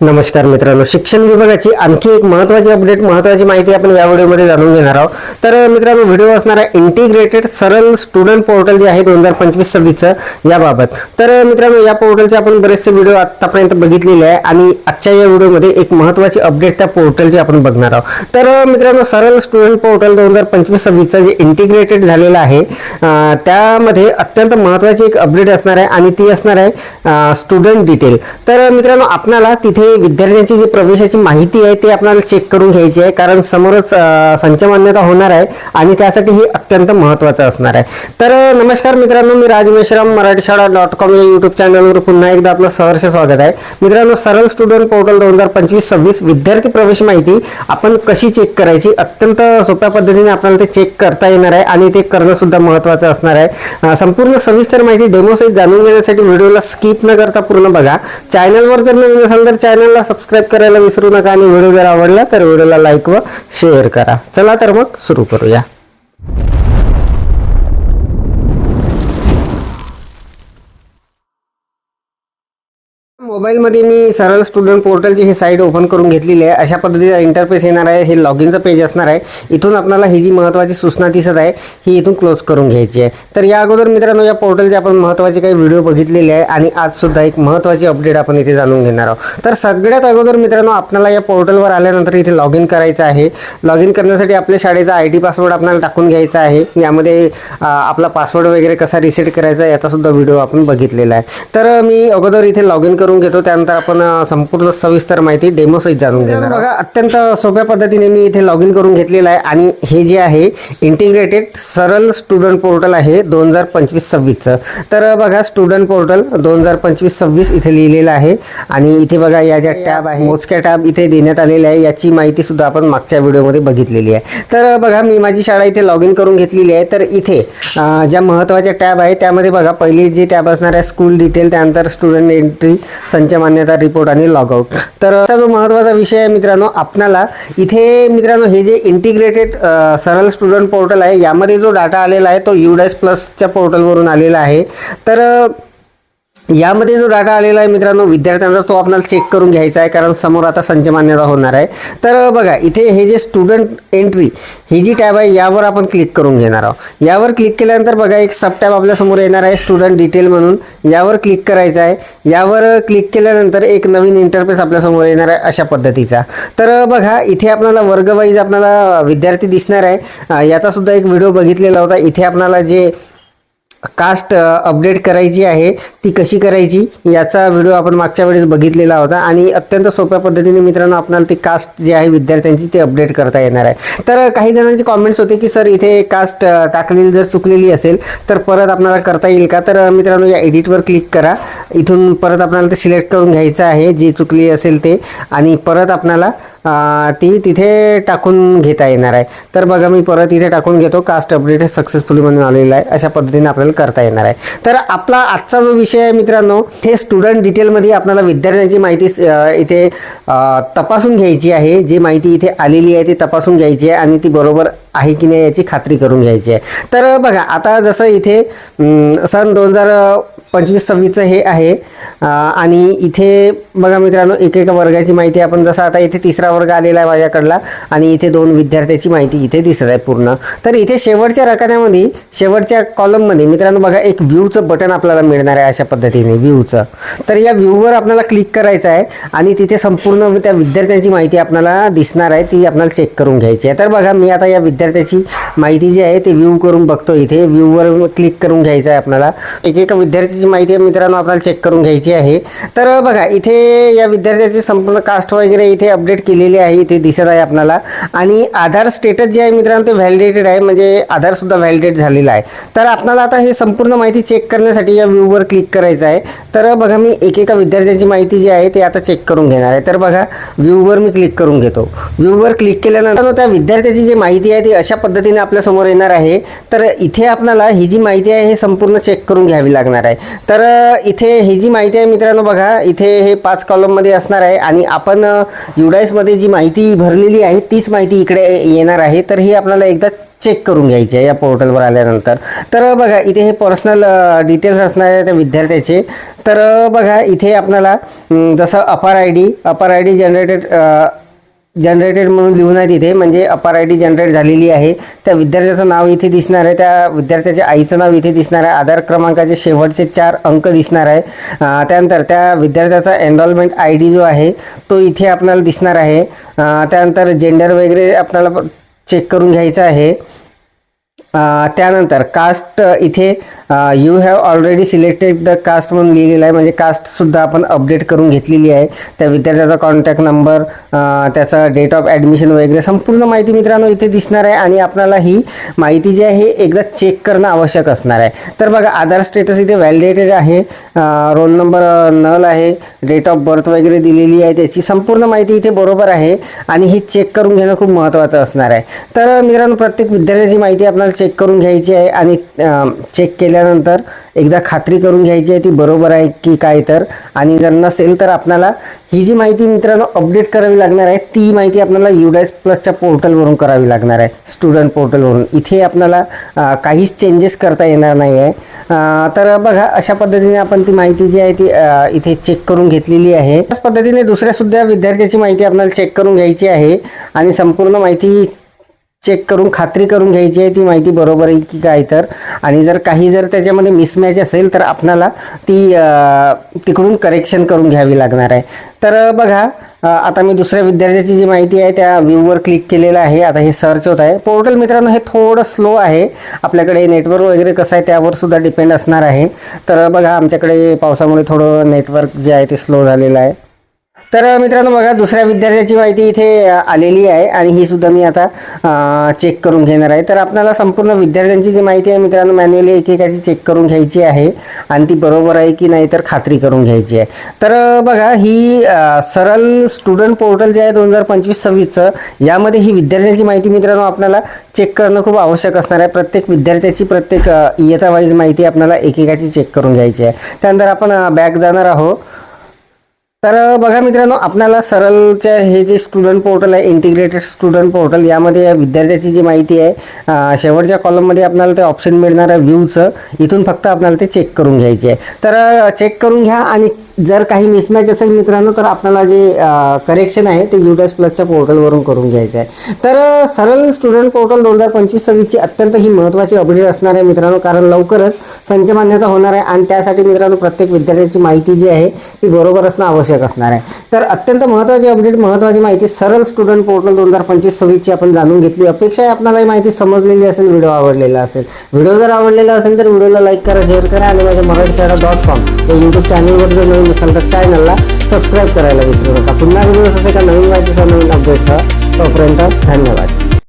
नमस्कार मित्रांनो शिक्षण विभागाची आणखी एक महत्त्वाची अपडेट महत्त्वाची माहिती आपण या व्हिडिओमध्ये जाणून घेणार आहोत. तर मित्रांनो व्हिडिओ असणार आहे इंटिग्रेटेड सरल स्टुडंट पोर्टल जे आहे दोन हजार पंचवीस सव्वीसचं याबाबत. तर मित्रांनो या पोर्टलचे आपण बरेचसे व्हिडिओ आत्तापर्यंत बघितलेले आहे आणि आजच्या या व्हिडिओमध्ये एक महत्त्वाची अपडेट त्या पोर्टलची आपण बघणार आहोत. तर मित्रांनो सरल स्टुडंट पोर्टल दोन हजार पंचवीस सव्वीसचं जे इंटिग्रेटेड झालेलं आहे त्यामध्ये अत्यंत महत्त्वाची एक अपडेट असणार आहे आणि ती असणार आहे स्टुडंट डिटेल तर मित्रांनो आपणाला तिथे विद्यार्थ्यांची जी प्रवेशाची माहिती आहे ते आपल्याला चेक करून घ्यायची आहे. कारण समोरच संचमान्यता संच मान्यता होणार आहे आणि त्यासाठी हे अत्यंत महत्त्वाचं असणार आहे. तर नमस्कार मित्रांनो मी राज मेश्राम मराठी शाळा डॉट कॉम या युट्यूब चॅनलवर पुन्हा एकदा आपलं सहर्ष स्वागत आहे. मित्रांनो सरळ स्टुडंट पोर्टल दोन हजार पंचवीस सव्वीस विद्यार्थी प्रवेश माहिती आपण कशी चेक करायची? अत्यंत सोप्या पद्धतीने आपल्याला ते चेक करता येणार आहे आणि ते करणं सुद्धा महत्त्वाचं असणार आहे. संपूर्ण सविस्तर माहिती डेमोसहित जाणून घेण्यासाठी व्हिडिओला स्किप न करता पूर्ण बघा. चॅनलवर जर नवीन असाल तर चॅनलला सबस्क्राईब करायला विसरू नका आणि व्हिडिओ जर आवडला तर व्हिडिओला लाईक व शेअर करा. चला तर मग सुरू करूया. मोबाईलमध्ये मी सरळ स्टुडंट पोर्टलची ही साईट ओपन करून घेतलेली आहे. अशा पद्धतीचा इंटरफेस येणार आहे. हे लॉग इनचं पेज असणार आहे. इथून आपल्याला ही जी महत्त्वाची सूचना दिसत आहे ही इथून क्लोज करून घ्यायची आहे. तर या अगोदर मित्रांनो या पोर्टलचे आपण महत्त्वाचे काही व्हिडिओ बघितलेले आहे आणि आजसुद्धा एक महत्त्वाची अपडेट आपण इथे जाणून घेणार आहोत. तर सगळ्यात अगोदर मित्रांनो आपल्याला या पोर्टलवर आल्यानंतर इथे लॉग इन करायचं आहे. लॉग इन करण्यासाठी आपल्या शाळेचा आय डी पासवर्ड आपल्याला टाकून घ्यायचा आहे. यामध्ये आपला पासवर्ड वगैरे कसा रिसेट करायचा याचासुद्धा व्हिडिओ आपण बघितलेला आहे. तर मी अगोदर इथे लॉग इन करून घेतो त्यानंतर आपण संपूर्ण सविस्तर माहिती डेमो सहित जाणून घेणार बघा अत्यंत सोप्या पद्धतीने मी इथे लॉग इन करून घेतलेलं आहे आणि हे जे आहे इंटिग्रेटेड सरळ स्टुडंट पोर्टल आहे दोन हजार पंचवीस सव्वीसचं. तर बघा स्टुडंट पोर्टल दोन हजार पंचवीस सव्वीस इथे लिहिलेलं आहे आणि इथे बघा या ज्या टॅब आहे मोजक्या टॅब इथे देण्यात आलेल्या आहे याची माहिती सुद्धा आपण मागच्या व्हिडिओमध्ये बघितलेली आहे. तर बघा मी माझी शाळा इथे लॉग इन करून घेतलेली आहे. तर इथे ज्या महत्त्वाच्या टॅब आहे त्यामध्ये बघा पहिली जी टॅब असणार आहे स्कूल डिटेल त्यानंतर स्टुडंट एंट्री संच मान्यता रिपोर्ट आणि लॉगआउट तर असा जो महत्त्वाचा विषय आहे मित्रांनो आपणाला इथे मित्रांनो हे जे इंटिग्रेटेड सरळ स्टुडंट पोर्टल आहे यामध्ये जो डाटा आलेला आहे तो युडायस प्लसच्या पोर्टलवरून आलेला आहे. तर यामध्ये जो डाटा आलेला आहे मित्रांनो विद्यार्थ्यांचा तो आपल्याला चेक करून घ्यायचा आहे कारण समोर आता संच मान्यता होणार आहे. तर बघा इथे हे जे स्टुडंट एंट्री ही जी टॅब आहे यावर आपण क्लिक करून घेणार आहोत. यावर क्लिक केल्यानंतर बघा एक सब टॅब आपल्यासमोर येणार आहे स्टुडंट डिटेल म्हणून. यावर क्लिक करायचं आहे. यावर क्लिक केल्यानंतर एक नवीन इंटरफेस आपल्यासमोर येणार आहे अशा पद्धतीचा. तर बघा इथे आपल्याला वर्गवाईज आपल्याला विद्यार्थी दिसणार आहे. याचासुद्धा एक व्हिडिओ बघितलेला होता. इथे आपल्याला जे कास्ट अपडेट करायची आहे ती कशी करायची याचा व्हिडिओ आपण मागच्या वेळेस बघितलेला होता आणि अत्यंत सोप्या पद्धतीने मित्रांनो आपल्याला ती कास्ट जे आहे विद्यार्थ्यांची ते अपडेट करता येणार आहे. तर काही जणांचे कॉमेंट्स होते की सर इथे कास्ट टाकलेली जर चुकलेली असेल तर परत आपल्याला करता येईल का? तर मित्रांनो या एडिटवर क्लिक करा. इथून परत आपल्याला ते सिलेक्ट करून घ्यायचं आहे जी चुकली असेल ते. आणि परत आपल्याला ती तिथे टाकून घेता येणार आहे. तर बघा मी परत इथे टाकून घेतो. कास्ट अपडेट हे सक्सेसफुली म्हणून आलेला आहे. अशा पद्धतीने आपल्याला करता येणार आहे. तर आपला आजचा जो विषय आहे मित्रांनो ते स्टुडंट डिटेलमध्ये आपल्याला विद्यार्थ्यांची माहिती इथे तपासून घ्यायची आहे. जी माहिती इथे आलेली आहे ती तपासून घ्यायची आहे आणि ती बरोबर आहे की नाही याची खात्री करून घ्यायची आहे. तर बघा आता जसं इथे सन दोन हजार पंचवीस सव्वीसचं हे आहे. आणि इथे बघा मित्रांनो एक एका वर्गाची माहिती आपण जसं आता इथे तिसरा वर्ग आलेला आहे माझ्याकडला आणि इथे दोन विद्यार्थ्याची माहिती इथे दिसत आहे पूर्ण. तर इथे शेवटच्या रकान्यामध्ये शेवटच्या कॉलममध्ये मित्रांनो बघा एक व्ह्यूचं बटन आपल्याला मिळणार आहे अशा पद्धतीने व्ह्यूचं तर या व्ह्यूवर आपल्याला क्लिक करायचं आहे आणि तिथे संपूर्ण त्या विद्यार्थ्यांची माहिती आपल्याला दिसणार आहे ती आपल्याला चेक करून घ्यायची आहे. तर बघा मी आता या विद्यार्थ्याची माहिती जी आहे ते व्ह्यू करून बघतो इथे. व्ह्यूवर क्लिक करून घ्यायचं आहे आपल्याला. एक एका विद्यार्थ्याची माहिती मित्रांनो आपल्याला चेक करून घ्यायची आहे. तर बघा इथे या विद्यार्थ्याची संपूर्ण कास्ट वगैरे इथे अपडेट केलेली आहे इथे दिसत आहे आपल्याला. आणि आधार स्टेटस जे आहे मित्रांनो ते व्हॅलिडेटेड आहे म्हणजे आधारसुद्धा व्हॅलिडेट झालेला आहे. तर आपल्याला आता हे संपूर्ण माहिती चेक करण्यासाठी या व्ह्यूवर क्लिक करायचं आहे. तर बघा मी एकेका विद्यार्थ्यांची माहिती जी आहे ते आता चेक करून घेणार आहे. तर बघा व्ह्यूवर मी क्लिक करून घेतो. व्ह्यूवर क्लिक केल्यानंतर त्या विद्यार्थ्याची जी माहिती आहे ती अशा पद्धतीने आपल्यासमोर येणार आहे. तर इथे आपल्याला ही जी माहिती आहे हे संपूर्ण चेक करून घ्यावी लागणार आहे. तर इथे ही जी माहिती आहे मित्रांनो बघा इथे हे पाच कॉलममध्ये असणार आहे आणि आपण युडाईसमध्ये जी माहिती भरलेली आहे तीच माहिती इकडे येणार आहे. तर ही आपल्याला एकदा चेक करून घ्यायची आहे या पोर्टलवर आल्यानंतर. तर बघा इथे हे पर्सनल डिटेल्स असणार आहे त्या विद्यार्थ्याचे. तर बघा इथे आपल्याला जसं APAAR I D APAAR I D generated generated म्हणून लिहून आहे तिथे. म्हणजे अपार आय डी जनरेट झालेली आहे. त्या विद्यार्थ्याचं नाव इथे दिसणार आहे. त्या विद्यार्थ्याच्या आईचं नाव इथे दिसणार आहे. आधार क्रमांकाचे शेवटचे चार अंक दिसणार आहे. त्यानंतर त्या विद्यार्थ्याचा एनरोलमेंट आय डी जो आहे तो इथे आपल्याला दिसणार आहे. त्यानंतर जेंडर वगैरे आपल्याला चेक करून घ्यायचं आहे. त्यानंतर कास्ट इथे you have already selected the caste म्हणून लिहिलेलं आहे. म्हणजे कास्टसुद्धा आपण अपडेट करून घेतलेली आहे. त्या विद्यार्थ्याचा कॉन्टॅक्ट नंबर त्याचा डेट ऑफ ॲडमिशन वगैरे संपूर्ण माहिती मित्रांनो इथे दिसणार आहे. आणि आपल्याला ही माहिती जी आहे एकदा चेक करणं आवश्यक असणार आहे. तर बघा आधार स्टेटस इथे व्हॅलिडेटेड आहे. रोल नंबर नल आहे. डेट ऑफ बर्थ वगैरे दिलेली आहे. त्याची संपूर्ण माहिती इथे बरोबर आहे. आणि ही चेक करून घेणं खूप महत्त्वाचं असणार आहे. तर मित्रांनो प्रत्येक विद्यार्थ्याची माहिती आपल्याला चेक करून घ्यायची आहे. आणि चेक केली केल्यानंतर एकदा खात्री करून घ्यायची आहे ती बरोबर आहे की काय तर. आणि जर नसेल तर आपल्याला ही जी माहिती मित्रांनो अपडेट करावी लागणार आहे ती माहिती आपल्याला युडायस प्लसच्या पोर्टलवरून करावी लागणार आहे. स्टुडंट पोर्टलवरून इथे आपल्याला काहीच चेंजेस करता येणार नाही आहे. तर बघा अशा पद्धतीने आपण ती माहिती जी आहे ती इथे चेक करून घेतलेली आहे. त्याच पद्धतीने दुसऱ्यासुद्धा विद्यार्थ्याची माहिती आपल्याला चेक करून घ्यायची आहे. आणि संपूर्ण माहिती चेक करून खात्री करून घ्यायची आहे ती माहिती बरोबर आहे की काय तर. आणि जर काही जर त्याच्यामध्ये मिसमॅच असेल तर आपणाला ती तिकडून करेक्शन करून घ्यावी लागणार आहे. तर बघा आता मी दुसऱ्या विद्यार्थ्याची जी माहिती आहे त्या व्ह्यूवर क्लिक केलेलं आहे. आता हे सर्च होत आहे. पोर्टल मित्रांनो हे थोडं स्लो आहे. आपल्याकडे नेटवर्क वगैरे कसं आहे त्यावर सुद्धा डिपेंड असणार आहे. तर बघा आमच्याकडे पावसामुळे थोडं नेटवर्क जे आहे ते स्लो झालेलं आहे. तर मित्रांनो बघा दुसऱ्या विद्यार्थ्याची माहिती इथे आलेली आहे आणि ही सुद्धा मी आता चेक करून घेणार आहे. तर आपल्याला संपूर्ण विद्यार्थ्यांची जी माहिती आहे मित्रांनो मॅन्युअली एकेकाची चेक करून घ्यायची आहे आणि ती बरोबर आहे की नाही तर खात्री करून घ्यायची आहे. तर बघा ही सरल स्टुडंट पोर्टल जे आहे दोन हजार पंचवीस सव्वीसचं यामध्ये ही विद्यार्थ्यांची माहिती मित्रांनो आपल्याला चेक करणं खूप आवश्यक असणार आहे. प्रत्येक विद्यार्थ्याची प्रत्येक इयता वाईज माहिती आपल्याला एकेकाची चेक करून घ्यायची आहे. त्यानंतर आपण बॅक जाणार आहोत. तर बघा मित्रांनो आपल्याला सरळच्या हे जे स्टुडंट पोर्टल आहे इंटिग्रेटेड स्टुडंट पोर्टल यामध्ये या विद्यार्थ्याची जी माहिती आहे शेवटच्या कॉलममध्ये आपल्याला ते ऑप्शन मिळणार आहे व्ह्यूचं इथून फक्त आपल्याला ते चेक करून घ्यायचे आहे. तर चेक करून घ्या आणि जर काही मिसमॅच असेल मित्रांनो तर आपल्याला जे करेक्शन आहे ते युडस प्लसच्या पोर्टलवरून करून घ्यायचं आहे. तर सरल सरळ स्टुडंट पोर्टल दोन हजार पंचवीस सव्वीसची अत्यंत ही महत्त्वाची अपडेट असणार आहे मित्रांनो कारण लवकरच संच मान्यता होणार आहे आणि त्यासाठी मित्रांनो प्रत्येक विद्यार्थ्याची माहिती जी आहे ती बरोबर असणं आवश्यक असणार आहे. तर अत्यंत महत्त्वाची अपडेट महत्त्वाची माहिती सरळ स्टुडंट पोर्टल दोन हजार पंचवीस सव्वीसची आपण जाणून घेतली. अपेक्षा आहे आपल्याला ही माहिती समजलेली असेल व्हिडिओ आवडलेला असेल. व्हिडिओ जर आवडलेला असेल तर व्हिडिओला लाईक करा शेअर करा आणि माझ्या मराठी शाळा डॉट कॉम या यूट्यूब चॅनलवर जर नवीन असाल तर चॅनलला सबस्क्राईब करायला विसरू नका. पुन्हा व्हिडिओ असे का नवीन माहितीसह नवीन अपडेटसह तोपर्यंत धन्यवाद.